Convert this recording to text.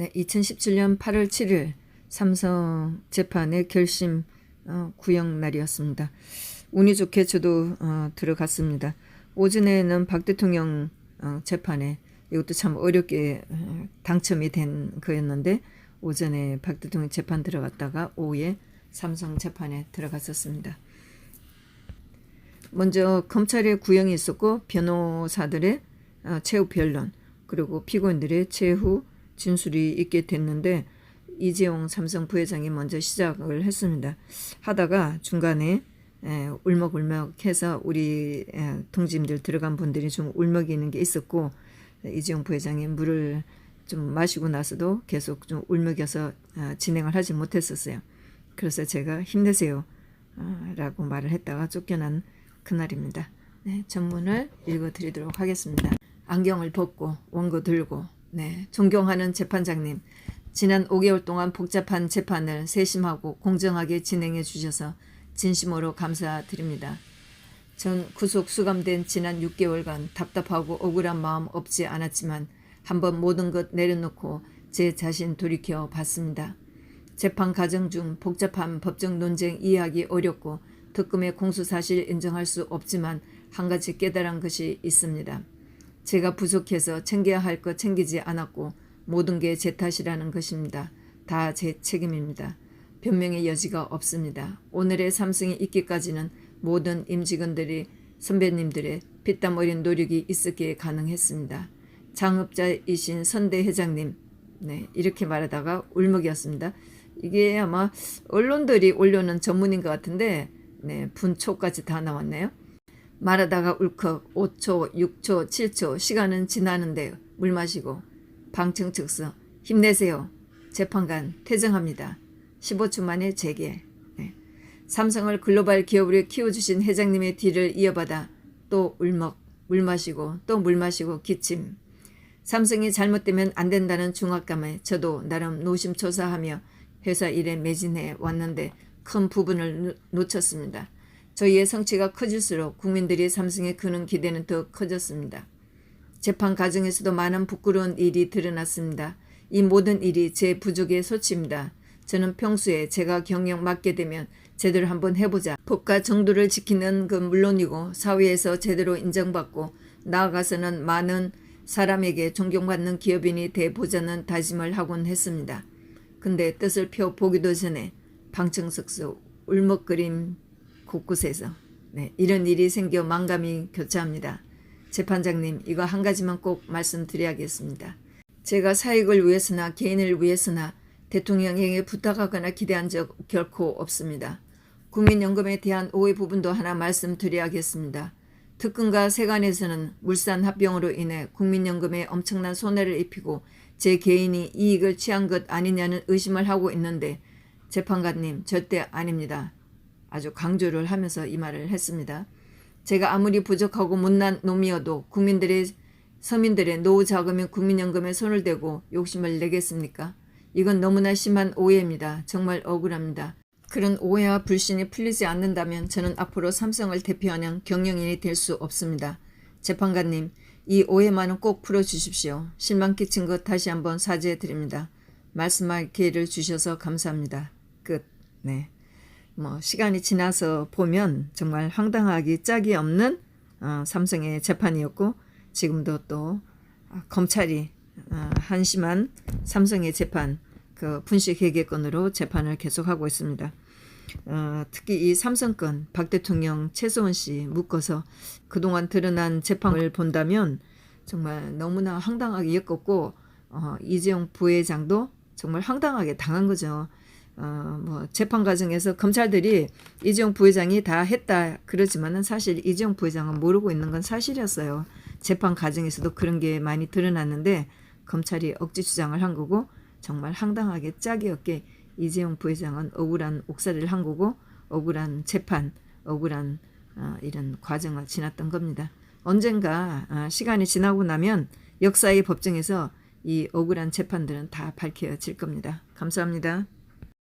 네, 2017년 8월 7일 삼성 재판의 결심 어, 구형 날이었습니다. 운이 좋게 저도 어, 들어갔습니다. 오전에는 박 대통령 어, 재판에 이것도 참 어렵게 어, 당첨이 된 거였는데 오전에 박 대통령 재판 들어갔다가 오후에 삼성 재판에 들어갔었습니다. 먼저 검찰의 구형이 있었고 변호사들의 어, 최후 변론 그리고 피고인들의 최후 진술이 있게 됐는데 이재용 삼성 부회장이 먼저 시작을 했습니다. 하다가 중간에 에, 울먹울먹해서 우리 에, 동지들 들어간 분들이 좀 울먹이는 게 있었고 이재용 부회장이 물을 좀 마시고 나서도 계속 좀 울먹여서 어, 진행을 하지 못했었어요. 그래서 제가 힘내세요 어, 라고 말을 했다가 쫓겨난 그날입니다. 네, 전문을 읽어드리도록 하겠습니다. 안경을 벗고 원고 들고 네, 존경하는 재판장님 지난 5개월 동안 복잡한 재판을 세심하고 공정하게 진행해 주셔서 진심으로 감사드립니다. 전 구속 수감된 지난 6개월간 답답하고 억울한 마음 없지 않았지만 한번 모든 것 내려놓고 제 자신 돌이켜 봤습니다. 재판 과정 중 복잡한 법정 논쟁 이해하기 어렵고 특검의 공소 사실 인정할 수 없지만 한 가지 깨달은 것이 있습니다. 제가 부족해서 챙겨야 할 것 챙기지 않았고 모든 게 제 탓이라는 것입니다. 다 제 책임입니다. 변명의 여지가 없습니다. 오늘의 삼성이 있기까지는 모든 임직원들이 선배님들의 피땀 어린 노력이 있었기에 가능했습니다. 장업자이신 선대 회장님, 네, 이렇게 말하다가 울먹이었습니다. 이게 아마 언론들이 올려놓은 전문인 것 같은데, 네, 분초까지 다 나왔네요. 말하다가 울컥 5초, 6초, 7초 시간은 지나는데 물 마시고 방청 측서 힘내세요. 재판관 퇴정합니다. 15초 만에 재개. 네. 삼성을 글로벌 기업으로 키워주신 회장님의 뒤를 이어받아 또 울먹 물 마시고 또 물 마시고 기침. 삼성이 잘못되면 안 된다는 중압감에 저도 나름 노심초사하며 회사 일에 매진해 왔는데 큰 부분을 놓쳤습니다. 저희의 성취가 커질수록 국민들이 삼성에 크는 기대는 더 커졌습니다. 재판 과정에서도 많은 부끄러운 일이 드러났습니다. 이 모든 일이 제 부족의 소치입니다. 저는 평소에 제가 경영 맡게 되면 제대로 한번 해보자. 법과 정도를 지키는 건 물론이고 사회에서 제대로 인정받고 나아가서는 많은 사람에게 존경받는 기업인이 돼보자는 다짐을 하곤 했습니다. 근데 뜻을 펴 보기도 전에 방청석서 울먹거림 곳곳에서 네, 이런 일이 생겨 망감이 교차합니다. 재판장님 이거 한 가지만 꼭 말씀드려야겠습니다. 제가 사익을 위해서나 개인을 위해서나 대통령에게 부탁하거나 기대한 적 결코 없습니다. 국민연금에 대한 오해 부분도 하나 말씀드려야겠습니다. 특검과 세관에서는 물산 합병으로 인해 국민연금에 엄청난 손해를 입히고 제 개인이 이익을 취한 것 아니냐는 의심을 하고 있는데 재판관님 절대 아닙니다. 아주 강조를 하면서 이 말을 했습니다. 제가 아무리 부족하고 못난 놈이어도 국민들의 서민들의 노후 자금인 국민연금에 손을 대고 욕심을 내겠습니까? 이건 너무나 심한 오해입니다. 정말 억울합니다. 그런 오해와 불신이 풀리지 않는다면 저는 앞으로 삼성을 대표하는 경영인이 될 수 없습니다. 재판관님, 이 오해만은 꼭 풀어주십시오. 실망 끼친 것 다시 한번 사죄해 드립니다. 말씀할 기회를 주셔서 감사합니다. 끝. 네. 뭐 시간이 지나서 보면 정말 황당하기 짝이 없는 어, 삼성의 재판이었고 지금도 또 어, 검찰이 어, 한심한 삼성의 재판 그 분식 회계건으로 재판을 계속하고 있습니다. 어, 특히 이 삼성건 박 대통령 최소원 씨 묶어서 그동안 드러난 재판을 본다면 정말 너무나 황당하게 엮었고 어, 이재용 부회장도 정말 황당하게 당한 거죠. 어, 뭐 재판 과정에서 검찰들이 이재용 부회장이 다 했다 그러지만은 사실 이재용 부회장은 모르고 있는 건 사실이었어요. 재판 과정에서도 그런 게 많이 드러났는데 검찰이 억지 주장을 한 거고 정말 황당하게 짝이 없게 이재용 부회장은 억울한 옥살이를 한 거고 억울한 재판, 억울한 어, 이런 과정을 지났던 겁니다. 언젠가 어, 시간이 지나고 나면 역사의 법정에서 이 억울한 재판들은 다 밝혀질 겁니다. 감사합니다.